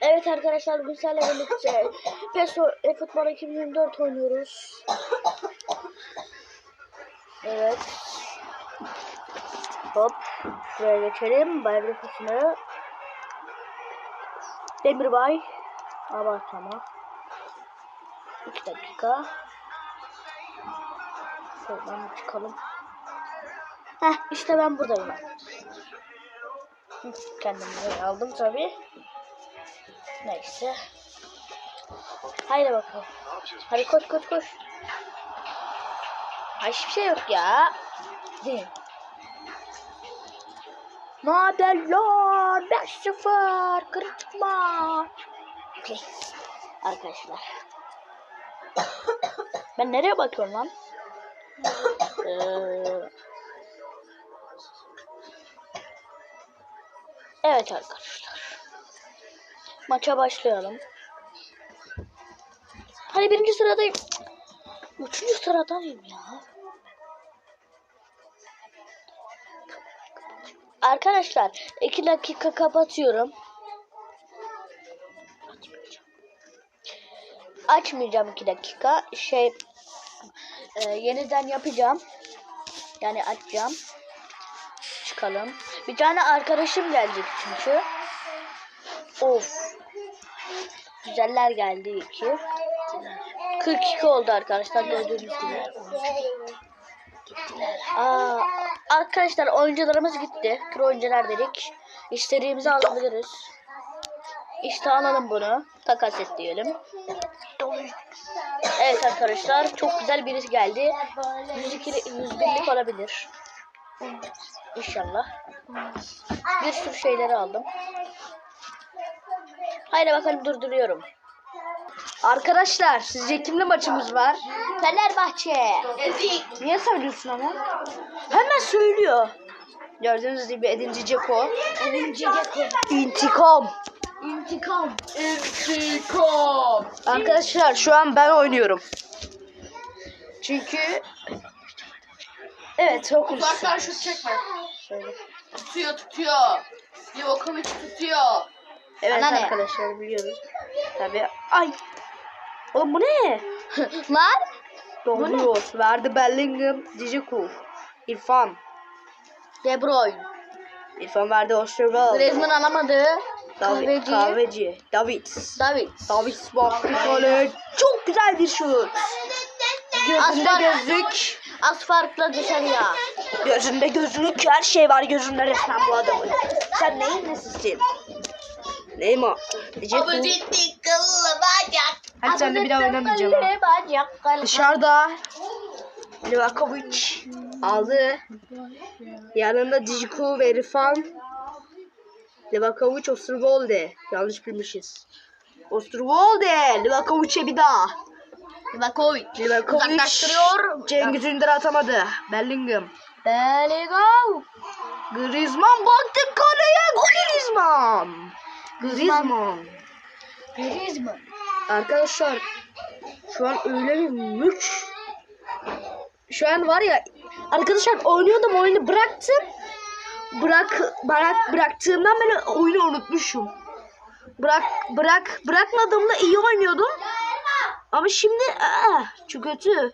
Evet arkadaşlar sizlerle birlikte PESO eFootball 2024 oynuyoruz. Evet. Hop. Buraya geçelim. Bayram nüfusuna. Demirbay. Abartama. 2 dakika. Şuradan çıkalım. Heh işte ben buradayım. Kendimi aldım tabii. Neyse. Haydi bakalım. Hadi koş koş koş. Ay hiçbir şey yok ya. Ne haber lan? 5-0. Kritik maç. Okey. Arkadaşlar. ben nereye bakıyorum lan? Ee, evet arkadaşlar. Maça başlayalım. Hadi birinci sıradayım. Üçüncü sıradayım ya. Arkadaşlar iki dakika kapatıyorum. Açmayacağım iki dakika. Şey e, yeniden yapacağım. Yani açacağım. Çıkalım. Bir tane arkadaşım gelecek çünkü. Of. Güzeller geldi iki. 42 oldu arkadaşlar gördüğünüz gibi. Aa, arkadaşlar oyuncularımız gitti. Pro oyuncular dedik. İstediğimizi alabiliriz. İşte alalım bunu. Takas et diyelim. Evet arkadaşlar çok güzel birisi geldi. 102, 101'lik olabilir. İnşallah. Bir sürü şeyleri aldım. Haydi bakalım durduruyorum. Arkadaşlar sizce kimle maçımız var? Fenerbahçe. Niye söylüyorsun ama? Hemen söylüyor. Gördüğünüz gibi Edinci Ceko. Edinci Ceko. İntikam. İntikam. İntikam. Arkadaşlar şu an ben oynuyorum. Çünkü Evet o konuşsun. Uzaktan şut çekme. Şöyle. Tutuyor tutuyor. Livakovic tutuyor. Evet Ana ne? arkadaşlar biliyoruz. Tabii. Ay. Oğlum bu ne? Lan. Doğruyor. Verdi Bellingham, Dzeko, İrfan. De Bruyne. İrfan verdi Osterwald. Griezmann alamadı. David, Kahveci. kahveci. David. David. David baktı. Çok güzel bir şut. Gözünde gözlük. Az farkla dışarıya. Gözünde gözlük. Her şey var gözünde resmen bu adamın. Sen neyin nesisin? Neyim o? Dzeko. ciddi kıllı bacak. Hadi sen de bir daha oynamayacağım. Bacak. kıllı. Dışarıda Livakovic aldı. Yanında Dzeko ve İrfan. Livakovic Osterwolde. Yanlış bilmişiz. Osterwolde. Livakovic'e bir daha. Livakovic. Livakovic. Uzaklaştırıyor. Cengiz Ünder atamadı. Bellingham. Bellingham. Griezmann baktı kaleye. Griezmann. Griezmann. Griezmann. Arkadaşlar şu an öyle bir mülk. Şu an var ya arkadaşlar oynuyordum oyunu bıraktım. Bırak bırak bıraktığımdan beri oyunu unutmuşum. Bırak bırak bırakmadığımda iyi oynuyordum. Ama şimdi aa, çok kötü.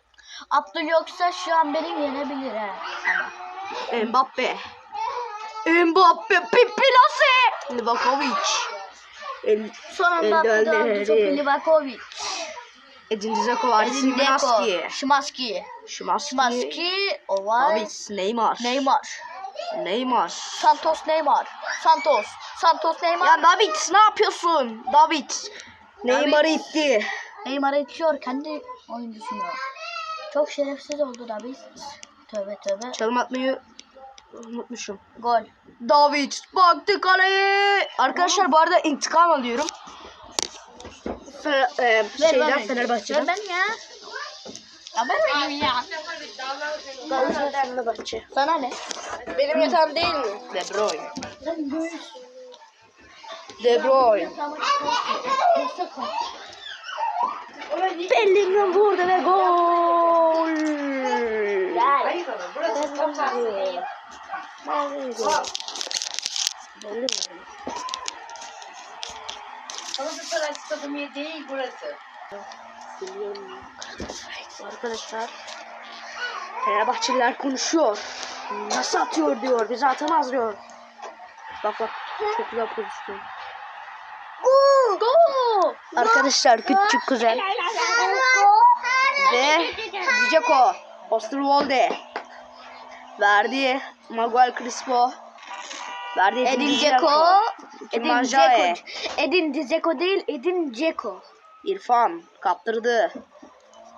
Abdül yoksa şu an beni yenebilir he. Mbappe. Mbappe Pipilase. Livakovic. El, Sonunda Abdül elleri. topu Livakovic. Edin Dzeko var. Edin. Dzeko. Şimanski. Şimanski. Şimanski. O var. David Neymar. Neymar. Neymar. Santos Neymar. Santos. Santos Neymar. Ya David ne yapıyorsun? David. Neymar'ı itti. Neymar itiyor kendi oyuncusunu. Çok şerefsiz oldu David. Tövbe tövbe. Çalım atmayı unutmuşum. Gol. David baktı kaleye. Arkadaşlar bu arada intikam alıyorum. Fe, e, şeyden. Fenerbahçe'den. Ben ya. Ya ben öyleyim ya. Galatasaray Fenerbahçe. Sana ne? Benim yatağım değil mi? De Bruyne. De Bruyne. Bellingham vurdu ve gol. Gel. Nerede? Nerede? Bellingham. Galatasaray stadı mı değil burası. Arkadaşlar Fenerbahçeliler konuşuyor. Nasıl atıyor diyor. Bizi atamaz diyor. Bak bak çok güzel pozisyon. Go! Arkadaşlar küçük kuzen ve Dzeko Osterwolde verdi Maguire Crispo verdi Edin Dzeko. Edin Dzeko. Edin Dzeko değil, Edin Dzeko. İrfan kaptırdı.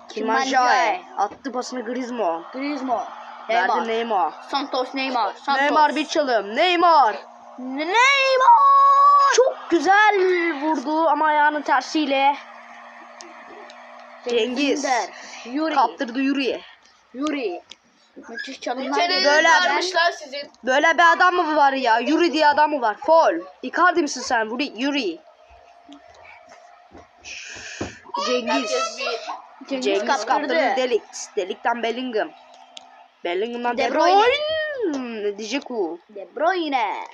Kimmanjay attı pasını Griezmann Griezmann. verdi Neymar. Neymar Santos Neymar. Santos. Neymar bir çalım Neymar Neymar. çok güzel vurdu ama ayağının tersiyle Cengiz. Yuri. kaptırdı Yuri Yuri. Müthiş çalımlar. Böyle sarmışlar sizin. Böyle bir adam mı var ya? Yuri diye adam mı var? Fol. Icardi misin sen? Yuri. Yuri. Cengiz. Cengiz, Cengiz kaptırdı. kaptırdı. Delikt. Delikten Bellingham. Bellingham'dan De De Bruyne. De Bruyne.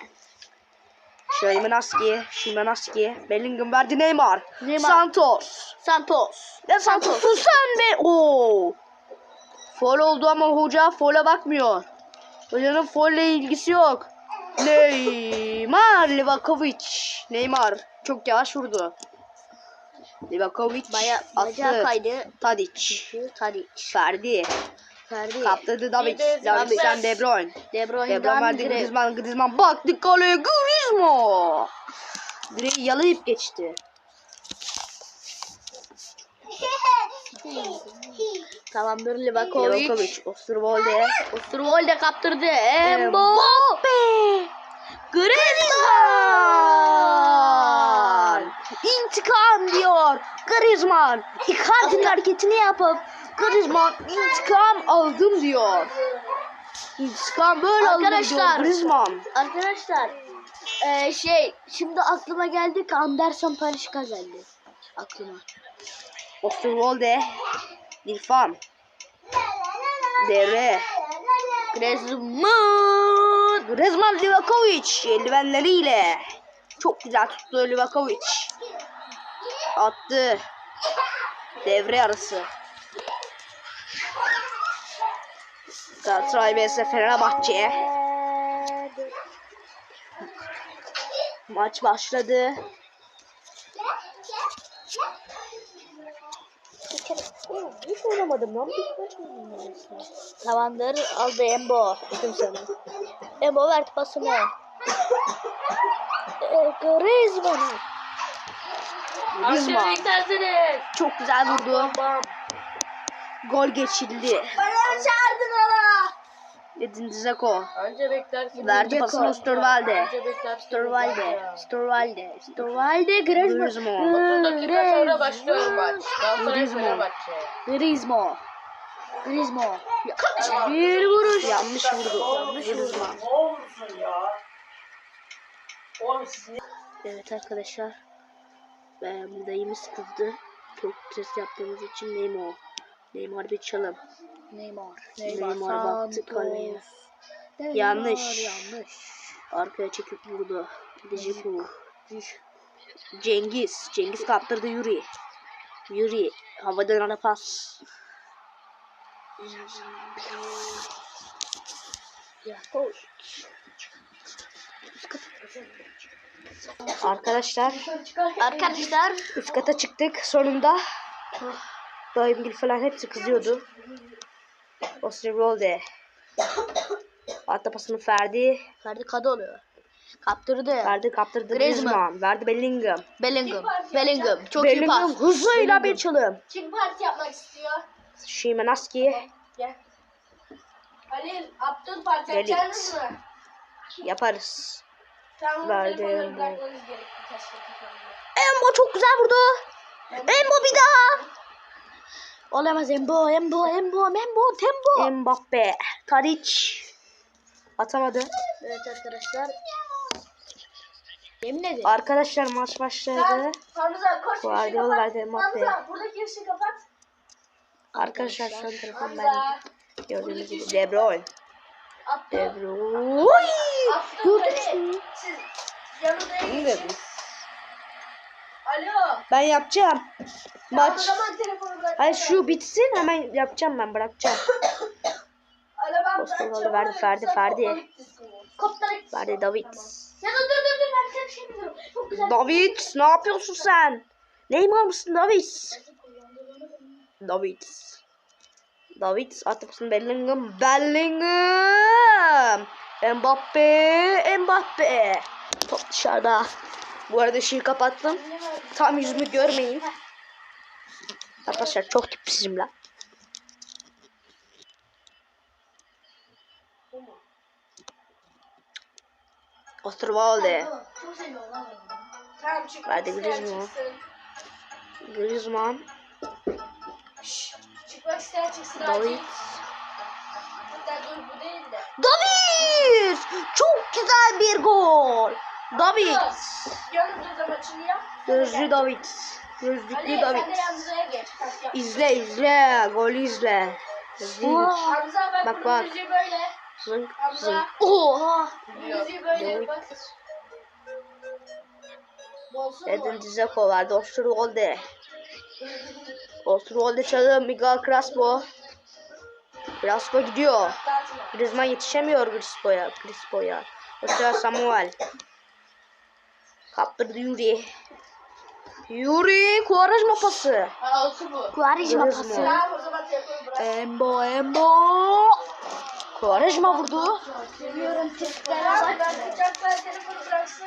Şimanski. Şimanski. Bellingham verdi Neymar. Neymar. Santos. Santos. Ne Santos? Sen be. Oo. Fol oldu ama hoca fola bakmıyor. Hocanın folle ilgisi yok. Neymar Livakovic. Neymar çok yavaş vurdu. Livakovic Baya, bacağı attı. kaydı. Tadic. Tadic. Ferdi. Ferdi. Kaptırdı David. Bir de sen De Bruyne. De Bruyne verdi Griezmann. Griezmann baktı kaleye Griezmann. Direği yalayıp geçti. Tamamdır Livakovic. Livakovic. Osterwolde. Osterwolde kaptırdı. Mbappe. Griezmann. İntikam diyor. Griezmann. Icardi'nin hareketini yapıp Griezmann intikam aldım diyor. İntikam böyle alınır diyor Arkadaşlar. Griezmann. Arkadaşlar eee, şey şimdi aklıma geldi ki Anderson Talişka geldi. Aklıma. Osterwolde. İrfan. Dere. Griezmann. Griezmann Livakovic eldivenleriyle. Çok güzel tuttu Livakovic. Attı. Devre arası. Galatasaray vs Fenerbahçe. Maç başladı. Hiç oynamadım lan. Bir maç aldı Embo. Dedim sana. Embo verdi pasını. Eee, Griezmann. Griezmann çok güzel vurdu. Gol geçildi. Bana çağırdın hala. Edin Dzeko. Anca beklersin. Verdi pasını beklersin. Osterwolde. Osterwolde. Osterwolde. Griezmann. 30 dakika sonra başlıyor maç. Fenerbahçe. Griezmann. Griezmann. Bir vuruş. Yanlış vurdu. Griezmann. Evet arkadaşlar. Ben dayımız kızdı. Çok ses yaptığımız için Neymar. Neymar bir çalım. Neymar. Neymar baktı Santos. kaleye. Neymar, Yanlış. Yanlış. Arkaya çekip vurdu. Dzeko. Cengiz. Cengiz kaptırdı Yuri. Yuri. Havadan ara pas. Arkadaşlar Arkadaşlar üst kata çıktık sonunda. Dayımgil falan hepsi kızıyordu. Osterwolde. Hatta pasını Ferdi. Ferdi kadı oluyor. Kaptırdı. Verdi kaptırdı Griezmann. Griezmann. Verdi Bellingham. Bellingham. Bellingham. Çok iyi Bellingham pas. hızıyla bir çalım. Kim parti yapmak istiyor? Şimanski Halil, Abdül parti yapacaksınız mı? yaparız. Tamam, Verdi. Embo çok güzel vurdu. Embo bir daha. Olamaz Embo, Embo, Embo, Embo, Tembo. Mbappe. Tadic. Atamadı. Evet arkadaşlar. Yemin ederim. Arkadaşlar maç başladı. Hamza koş Guardiola verdi Mbappe. Hamza buradaki ışığı kapat. Arkadaşlar şu an telefon ben gördüğünüz gibi De Bruyne. De Gördünüz mü? Siz yanında? Alo. Ben yapacağım. Maç. Hayır şu bitsin hemen yapacağım ben bırakacağım. Oldu, verdi, Ferdi, Ferdi. Verdi David. Ya dur dur dur ben bir şey biliyorum. Çok güzel. David ne yapıyorsun sen? Neymar mısın David? David. David atı mısın Bellingham? Bellingham. Mbappe. Mbappe. Top dışarıda. Bu arada ışığı kapattım. Tam yüzümü görmeyin. Arkadaşlar çok tipsizim lan. Osterwalde. Verdi Griezmann. Griezmann. Çıkmak isteyen çıksın David. Hatta! Çok güzel bir gol. David. Yanımda maçını yap. Gözlü David. Gözlüklü David. İzle izle. Golü izle. Hamza bak, Bak. Zınk zınk. Oha! Müziği böyle bak. Edin? Dzeko verdi. Osterwolde. Osterwolde çalıyor. Miguel Crespo. Crespo gidiyor. Griezmann yetişemiyor Crespo'ya. Crespo'ya. Oster Samuel. Kaptırdı Yuri. Yuri Quaresma pası. Ha olsun bu. Pası. Telefonu bırak. Embo Embo. Quaresma vurdu. Seviyorum bıraksın.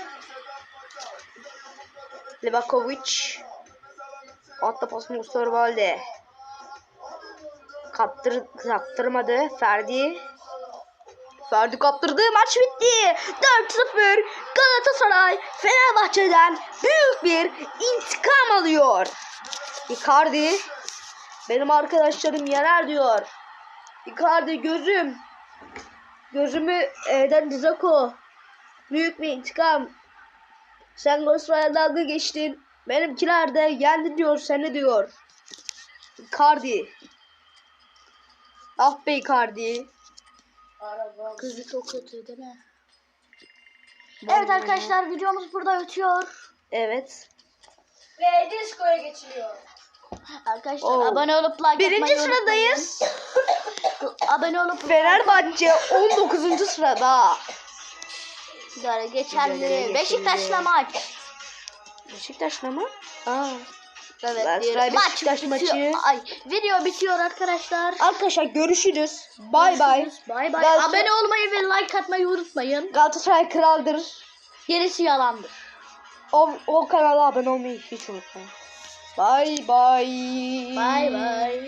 Livakovic. Altta pasını Osterwalde. Kaptır, kaptırmadı. Ferdi. Ferdi kaptırdı. Maç bitti. 4-0. Galatasaray Fenerbahçe'den büyük bir intikam alıyor. Icardi. Benim arkadaşlarım yener diyor. Icardi gözüm. Gözümü Eden Dzeko. Büyük bir intikam. Sen Galatasaray'a dalga geçtin. Benimkiler de yendi diyor seni diyor. Icardi. Ah be Icardi. Araba. Kızı çok kötü değil mi? Evet arkadaşlar videomuz burada bitiyor. Evet. Ve diskoya geçiliyor. Arkadaşlar Oo. abone olup like Birinci atmayı sıradayız. Abone olup Fenerbahçe 19. sırada. Böyle geçerli. Beşiktaş'la maç. Beşiktaş'la mı? Aa. Evet. Bir- maç Beşiktaş maçı. Ay, video bitiyor arkadaşlar. Arkadaşlar görüşürüz. Bay bay. Bay bay. Abone olmayı ve like atmayı unutmayın. Galatasaray kraldır. Gerisi yalandır. O, o kanala abone olmayı hiç unutmayın. Bay bay. Bay bay.